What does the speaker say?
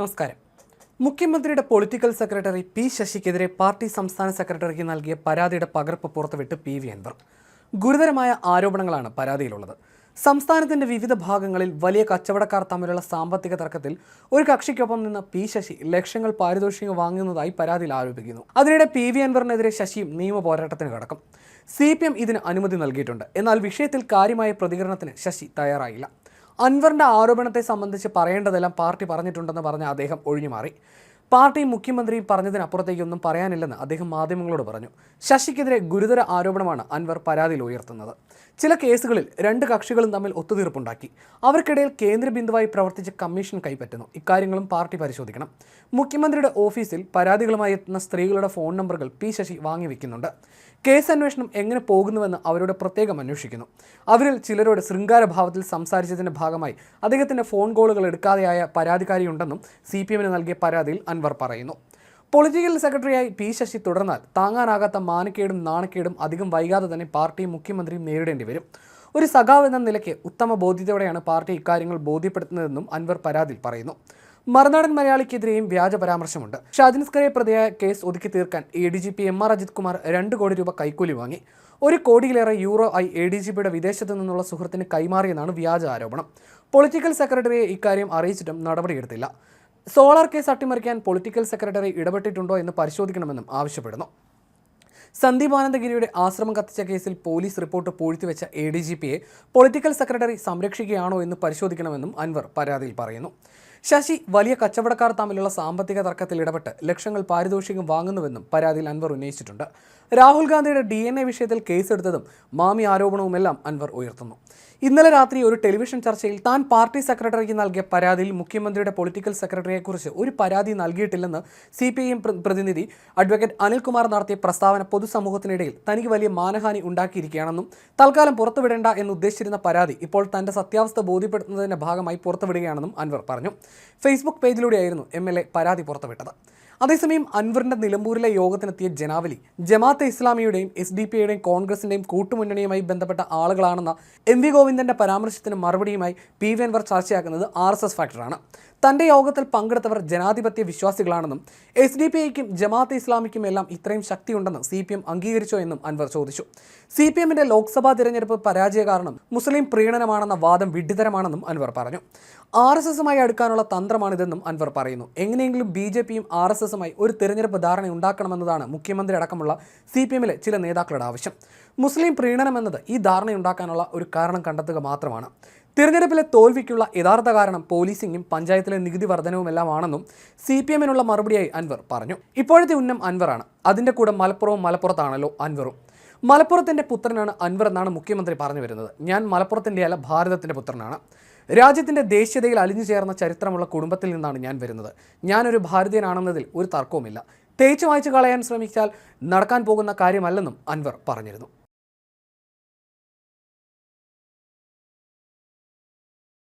നമസ്കാരം. മുഖ്യമന്ത്രിയുടെ political secretary P ശശിക്കെതിരെ പാർട്ടി സംസ്ഥാന സെക്രട്ടറിക്ക് നൽകിയ പരാതിയുടെ പകർപ്പ് പുറത്തുവിട്ട് പി വി അൻവർ. ഗുരുതരമായ ആരോപണങ്ങളാണ് പരാതിയിലുള്ളത്. സംസ്ഥാനത്തിന്റെ വിവിധ ഭാഗങ്ങളിൽ വലിയ കച്ചവടക്കാർ തമ്മിലുള്ള സാമ്പത്തിക തർക്കത്തിൽ ഒരു കക്ഷിക്കൊപ്പം നിന്ന് പി ശശി ലക്ഷങ്ങൾ പാരിതോഷികം വാങ്ങുന്നതായി പരാതിയിൽ ആരോപിക്കുന്നു. അതിനിടെ പി വി അൻവറിനെതിരെ ശശിയും നിയമ പോരാട്ടത്തിന് കടക്കും. സി പി എം ഇതിന് അനുമതി നൽകിയിട്ടുണ്ട്. എന്നാൽ വിഷയത്തിൽ കാര്യമായ പ്രതികരണത്തിന് ശശി തയ്യാറായില്ല. അൻവറിന്റെ ആരോപണത്തെ സംബന്ധിച്ച് പറയേണ്ടതെല്ലാം പാർട്ടി പറഞ്ഞിട്ടുണ്ടെന്ന് പറഞ്ഞ അദ്ദേഹം ഒഴിഞ്ഞുമാറി. പാർട്ടിയും മുഖ്യമന്ത്രി പറഞ്ഞതിനപ്പുറത്തേക്കൊന്നും പറയാനില്ലെന്ന് അദ്ദേഹം മാധ്യമങ്ങളോട് പറഞ്ഞു. ശശിക്കെതിരെ ഗുരുതര ആരോപണമാണ് അൻവർ പരാതിയിൽ ഉയർത്തുന്നത്. ചില കേസുകളിൽ രണ്ട് കക്ഷികളും തമ്മിൽ ഒത്തുതീർപ്പുണ്ടാക്കി. അവർക്കിടയിൽ കേന്ദ്ര ബിന്ദുവായി പ്രവർത്തിച്ച കമ്മീഷൻ കൈപ്പറ്റുന്നു. ഇക്കാര്യങ്ങളും പാർട്ടി പരിശോധിക്കണം. മുഖ്യമന്ത്രിയുടെ ഓഫീസിൽ പരാതികളുമായി എത്തുന്ന സ്ത്രീകളുടെ ഫോൺ നമ്പറുകൾ പി ശശി വാങ്ങിവെക്കുന്നുണ്ട് കേസ് അന്വേഷണം എങ്ങനെ പോകുന്നുവെന്ന് അവരോട് പ്രത്യേകം അന്വേഷിക്കുന്നു. അവരിൽ ചിലരോട് ശൃംഗാരഭാവത്തിൽ സംസാരിച്ചതിന്റെ ഭാഗമായി അദ്ദേഹത്തിന്റെ ഫോൺ കോളുകൾ എടുക്കാതെയായ പരാതിക്കാരിയുണ്ടെന്നും സി പി എമ്മിന് നൽകിയ പരാതിയിൽ അൻവർ പറയുന്നു. പൊളിറ്റിക്കൽ സെക്രട്ടറിയായി പി ശശി തുടർന്നാൽ താങ്ങാനാകാത്ത മാനക്കേടും നാണക്കേടും അധികം വൈകാതെ തന്നെ പാർട്ടിയും മുഖ്യമന്ത്രിയും നേരിടേണ്ടി വരും. ഒരു സഖാവ് എന്ന നിലയ്ക്ക് ഉത്തമ ബോധ്യതയോടെയാണ് പാർട്ടി ഇക്കാര്യങ്ങൾ ബോധ്യപ്പെടുത്തുന്നതെന്നും അൻവർ പരാതിയിൽ പറയുന്നു. മറുനാടൻ മലയാളിക്കെതിരെയും വ്യാജ പരാമർശമുണ്ട്. ഷാജിൻസ്കറെ പ്രതിയായ കേസ് ഒതുക്കി തീർക്കാൻ A D G P M R Ajith Kumar രണ്ട് കോടി രൂപ കൈക്കൂലി വാങ്ങി. ഒരു കോടിയിലേറെ യൂറോ ആയി എ ഡി ജി പിയുടെ വിദേശത്തു നിന്നുള്ള സുഹൃത്തിന് കൈമാറിയെന്നാണ് വ്യാജ ആരോപണം. പൊളിറ്റിക്കൽ സെക്രട്ടറിയെ ഇക്കാര്യം അറിയിച്ചിട്ടും നടപടിയെടുത്തില്ല. സോളാർ കേസ് അട്ടിമറിക്കാൻ പൊളിറ്റിക്കൽ സെക്രട്ടറി ഇടപെട്ടിട്ടുണ്ടോ എന്ന് പരിശോധിക്കണമെന്നും ആവശ്യപ്പെടുന്നു. സന്ദീപ് ആനന്ദഗിരിയുടെ ആശ്രമം കത്തിച്ച കേസിൽ പോലീസ് റിപ്പോർട്ട് പൂഴ്ത്തിവെച്ച എ ഡി ജി പിയെ പൊളിറ്റിക്കൽ സെക്രട്ടറി സംരക്ഷിക്കുകയാണോ എന്ന് പരിശോധിക്കണമെന്നും അൻവർ പരാതിയിൽ പറയുന്നു. ശശി വലിയ കച്ചവടക്കാർ തമ്മിലുള്ള സാമ്പത്തിക തർക്കത്തിൽ ഇടപെട്ട് ലക്ഷങ്ങൾ പാരിതോഷികം വാങ്ങുന്നുവെന്നും പരാതിയിൽ അൻവർ ഉന്നയിച്ചിട്ടുണ്ട്. രാഹുൽ ഗാന്ധിയുടെ ഡി എൻ എ വിഷയത്തിൽ കേസെടുത്തതും മാമി ആരോപണവുമെല്ലാം അൻവർ ഉയർത്തുന്നു. ഇന്നലെ രാത്രി ഒരു ടെലിവിഷൻ ചർച്ചയിൽ താൻ പാർട്ടി സെക്രട്ടറിക്ക് നൽകിയ പരാതിയിൽ മുഖ്യമന്ത്രിയുടെ പൊളിറ്റിക്കൽ സെക്രട്ടറിയെക്കുറിച്ച് ഒരു പരാതി നൽകിയിട്ടില്ലെന്ന് സി പി ഐ എം പ്രതിനിധി അഡ്വക്കേറ്റ് അനിൽകുമാർ നടത്തിയ പ്രസ്താവന പൊതുസമൂഹത്തിനിടയിൽ തനിക്ക് വലിയ മാനഹാനി ഉണ്ടാക്കിയിരിക്കുകയാണെന്നും തൽക്കാലം പുറത്തുവിടേണ്ട എന്ന് ഉദ്ദേശിച്ചിരുന്ന പരാതി ഇപ്പോൾ തന്റെ സത്യാവസ്ഥ ബോധ്യപ്പെടുത്തുന്നതിന്റെ ഭാഗമായി പുറത്തുവിടുകയാണെന്നും അൻവർ പറഞ്ഞു. ഫേസ്ബുക്ക് പേജിലൂടെയായിരുന്നു എം പരാതി പുറത്തുവിട്ടത്. അതേസമയം അൻവറിന്റെ നിലമ്പൂരിലെ യോഗത്തിനെത്തിയ ജനാവലി ജമാഅത്തെ ഇസ്ലാമിയുടെയും എസ് ഡി പിയുടെയും കോൺഗ്രസിന്റെയും കൂട്ടുമുന്നണിയുമായി ബന്ധപ്പെട്ട ആളുകളാണെന്ന എം വി ഗോവിന്ദന്റെ പരാമർശത്തിന് മറുപടിയുമായി പി വി അൻവർ ചർച്ചയാക്കുന്നത് ആർ എസ് എസ് ഫാക്ടറാണ്. തന്റെ യോഗത്തിൽ പങ്കെടുത്തവർ ജനാധിപത്യ വിശ്വാസികളാണെന്നും എസ് ഡി പി ഐക്കും ജമാഅത്തെ ഇസ്ലാമിക്കും എല്ലാം ഇത്രയും ശക്തിയുണ്ടെന്ന് സി പി എം അംഗീകരിച്ചോ എന്നും അൻവർ ചോദിച്ചു. സി പി എമ്മിന്റെ ലോക്സഭാ തിരഞ്ഞെടുപ്പ് പരാജയ കാരണം മുസ്ലിം പ്രീണനമാണെന്ന വാദം വിഡ്ഢിതരമാണെന്നും അൻവർ പറഞ്ഞു. ആർ എസ് എസുമായി അടുക്കാനുള്ള തന്ത്രമാണിതെന്നും അൻവർ പറയുന്നു. എങ്ങനെയെങ്കിലും ബി ജെ പിയും ആർ എസ് എസുമായി ഒരു തെരഞ്ഞെടുപ്പ് ധാരണ ഉണ്ടാക്കണമെന്നതാണ് മുഖ്യമന്ത്രി അടക്കമുള്ള സി പി എമ്മിലെ ചില നേതാക്കളുടെ ആവശ്യം. മുസ്ലിം പ്രീണനം എന്നത് ഈ ധാരണ ഉണ്ടാക്കാനുള്ള ഒരു കാരണം കണ്ടെത്തുക മാത്രമാണ്. തിരഞ്ഞെടുപ്പിലെ തോൽവിക്കുള്ള യഥാർത്ഥ കാരണം പോലീസിംഗും പഞ്ചായത്തിലെ നികുതി വർധനവുമെല്ലാമാണെന്നും സി പി എമ്മിനുള്ള മറുപടിയായി അൻവർ പറഞ്ഞു. ഇപ്പോഴത്തെ ഉന്നം അൻവറാണ്. അതിന്റെ കൂടെ മലപ്പുറവും മലപ്പുറത്താണല്ലോ അൻവറും. മലപ്പുറത്തിന്റെ പുത്രനാണ് അൻവർ എന്നാണ് മുഖ്യമന്ത്രി പറഞ്ഞു വരുന്നത്. ഞാൻ മലപ്പുറത്തിന്റെ അല്ല ഭാരതത്തിന്റെ പുത്രനാണ്. രാജ്യത്തിന്റെ ദേശീയതയിൽ അലിഞ്ഞു ചേർന്ന ചരിത്രമുള്ള കുടുംബത്തിൽ നിന്നാണ് ഞാൻ വരുന്നത്. ഞാനൊരു ഭാരതീയനാണെന്നതിൽ ഒരു തർക്കവുമില്ല. തേച്ചു വായിച്ചു കളയാൻ ശ്രമിച്ചാൽ നടക്കാൻ പോകുന്ന കാര്യമല്ലെന്നും അൻവർ പറഞ്ഞിരുന്നു.